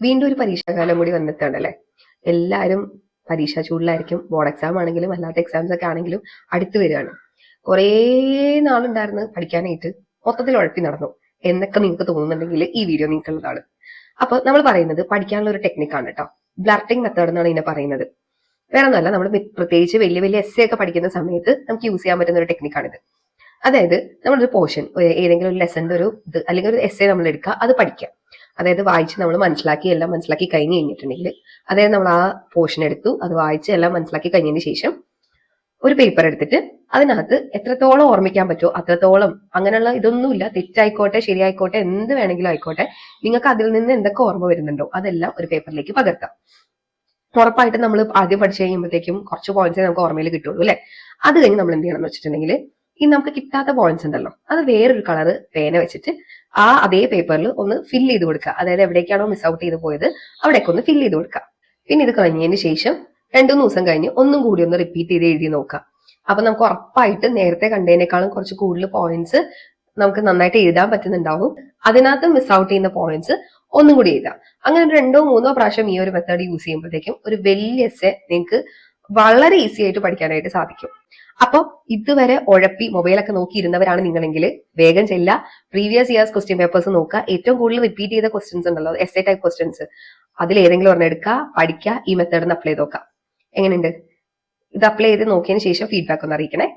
വീണ്ടും ഒരു പരീക്ഷാകാലം കൂടി വന്നിട്ടുണ്ടല്ലേ എല്ലാവരും പരീക്ഷാ ചൂടിലായിരിക്കും. ബോർഡ് എക്സാം ആണെങ്കിലും അല്ലാത്ത എക്സാംസ് ഒക്കെ ആണെങ്കിലും അടുത്ത് വരികയാണ്. കുറേ നാളുണ്ടായിരുന്നു പഠിക്കാനായിട്ട്. മൊത്തത്തിൽ ഉഴപ്പി നടന്നു. എന്നൊക്കെ നിങ്ങൾക്ക് തോന്നുന്നുണ്ടെങ്കിൽ ഈ വീഡിയോ നിങ്ങൾക്കുള്ളതാണ്. അപ്പൊ നമ്മൾ പറയുന്നത് പഠിക്കാനുള്ള ഒരു ടെക്നിക്കാണ് കേട്ടോ. ബ്ലർട്ടിംഗ് മെത്തേഡ് എന്നാണ് ഇതിനെ പറയുന്നത്. വേറെ ഒന്നുമല്ല നമ്മൾ പ്രത്യേകിച്ച് വലിയ വലിയ എസ് ഒക്കെ പഠിക്കുന്ന സമയത്ത് നമുക്ക് യൂസ് ചെയ്യാൻ പറ്റുന്ന ഒരു ടെക്നിക്കാണിത് അതായത് നമ്മളൊരു പോർഷൻ ഏതെങ്കിലും ഒരു ലെസന്റെ ഒരു ഇത് അല്ലെങ്കിൽ ഒരു എസ് നമ്മൾ എടുക്കുക അത് പഠിക്കുക. അതായത് വായിച്ച് നമ്മൾ മനസ്സിലാക്കി എല്ലാം മനസ്സിലാക്കി കഴിഞ്ഞ് കഴിഞ്ഞിട്ടുണ്ടെങ്കിൽ അതായത് നമ്മൾ ആ പോർഷൻ എടുത്തു അത് വായിച്ച് എല്ലാം മനസ്സിലാക്കി കഴിഞ്ഞതിന് ശേഷം ഒരു പേപ്പർ എടുത്തിട്ട് അതിനകത്ത് എത്രത്തോളം ഓർമ്മിക്കാൻ പറ്റുമോ അത്രത്തോളം അങ്ങനെയുള്ള ഇതൊന്നുമില്ല തെറ്റായിക്കോട്ടെ ശരിയായിക്കോട്ടെ എന്ത് വേണമെങ്കിലും ആയിക്കോട്ടെ നിങ്ങൾക്ക് അതിൽ നിന്ന് എന്തൊക്കെ ഓർമ്മ വരുന്നുണ്ടോ അതെല്ലാം ഒരു പേപ്പറിലേക്ക് പകർത്താം. ഉറപ്പായിട്ടും നമ്മൾ ആദ്യം പഠിച്ചു കഴിയുമ്പോഴത്തേക്കും കുറച്ച് പോയിന്റ്സ് നമുക്ക് ഓർമ്മയിൽ കിട്ടുള്ളൂ അല്ലെ? അത് കഴിഞ്ഞ് നമ്മൾ എന്ത് ചെയ്യണം എന്ന് വെച്ചിട്ടുണ്ടെങ്കിൽ ഈ നമുക്ക് കിട്ടാത്ത പോയിന്റ്സ് ഉണ്ടല്ലോ. അത് വേറൊരു കളർ പേന വെച്ചിട്ട് ആ അതേ പേപ്പറിൽ ഒന്ന് ഫില്ല് ചെയ്ത് കൊടുക്കുക. അതായത് എവിടേക്കാണോ മിസ് ഔട്ട് ചെയ്ത് പോയത് അവിടേക്ക് ഒന്ന് ഫില്ല് ചെയ്ത് കൊടുക്കുക. പിന്നെ ഇത് കഴിഞ്ഞതിന് ശേഷം രണ്ടു മൂന്ന് ദിവസം കഴിഞ്ഞ് ഒന്നും കൂടി ഒന്ന് റിപ്പീറ്റ് ചെയ്ത് എഴുതി നോക്കുക. അപ്പൊ നമുക്ക് ഉറപ്പായിട്ട് നേരത്തെ കണ്ടതിനേക്കാളും കുറച്ച് കൂടുതൽ പോയിന്റ്സ് നമുക്ക് നന്നായിട്ട് എഴുതാൻ പറ്റുന്നുണ്ടാവും. അതിനകത്ത് മിസ് ഔട്ട് ചെയ്യുന്ന പോയിന്റ്സ് ഒന്നും കൂടി എഴുതാം. അങ്ങനെ രണ്ടോ മൂന്നോ പ്രാവശ്യം ഈ ഒരു മെത്തേഡ് യൂസ് ചെയ്യുമ്പോഴത്തേക്കും ഒരു വലിയ എസ് നിങ്ങൾക്ക് വളരെ ഈസി ആയിട്ട് പഠിക്കാനായിട്ട് സാധിക്കും. അപ്പോൾ ഇതുവരെ ഉഴപ്പി മൊബൈലൊക്കെ നോക്കിയിരുന്നവരാണ് നിങ്ങളെങ്കിൽ വേഗം ചെല്ല പ്രീവിയസ് ഇയേഴ്സ് ക്വസ്റ്റ്യൻ പേപ്പേഴ്സ് നോക്കുക. ഏറ്റവും കൂടുതൽ റിപ്പീറ്റ് ചെയ്ത ക്വസ്റ്റ്യൻസ് ഉണ്ടല്ലോ എസ് എ ടൈപ്പ് ക്വസ്റ്റ്യൻസ് അതിൽ ഏതെങ്കിലും ഒരെണ്ണം എടുക്കുക പഠിക്കുക ഈ മെത്തേഡ് അപ്ലൈ ചെയ്ത് നോക്കാം എങ്ങനെയുണ്ട്? ഇത് അപ്ലൈ ചെയ്ത് നോക്കിയതിന് ശേഷം ഫീഡ്ബാക്ക് ഒന്ന് അറിയിക്കണേ.